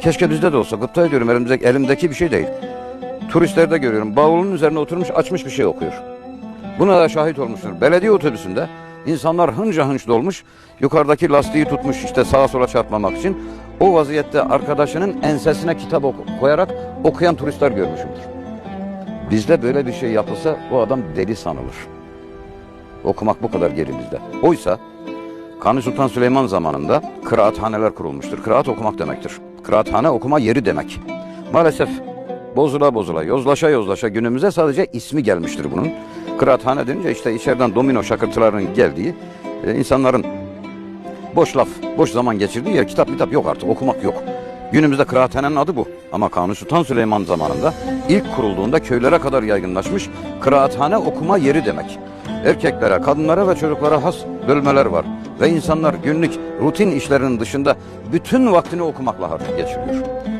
Keşke bizde de olsa. Gıpta ediyorum elimdeki, elimdeki bir şey değil. Turistlerde görüyorum. Bavulun üzerine oturmuş açmış bir şey okuyor. Buna da şahit olmuştur. Belediye otobüsünde insanlar hınca hınç dolmuş. Yukarıdaki lastiği tutmuş işte sağa sola çarpmamak için. O vaziyette arkadaşının ensesine kitap koyarak okuyan turistler görmüşümdür. Bizde böyle bir şey yapılsa o adam deli sanılır. Okumak bu kadar geri bizde. Oysa Kanuni Sultan Süleyman zamanında kıraathaneler kurulmuştur. Kıraat okumak demektir. Kıraathane okuma yeri demek. Maalesef bozula bozula, yozlaşa yozlaşa günümüze sadece ismi gelmiştir bunun. Kıraathane denince işte içeriden domino şakırtılarının geldiği, e, insanların boş laf, boş zaman geçirdiği yer kitap kitap yok artık okumak yok. Günümüzde kıraathanenin adı bu. Ama Kanuni Sultan Süleyman zamanında ilk kurulduğunda köylere kadar yaygınlaşmış kıraathane okuma yeri demek. Erkeklere, kadınlara ve çocuklara has bölmeler var. Ve insanlar günlük rutin işlerinin dışında bütün vaktini okumakla geçiriyor.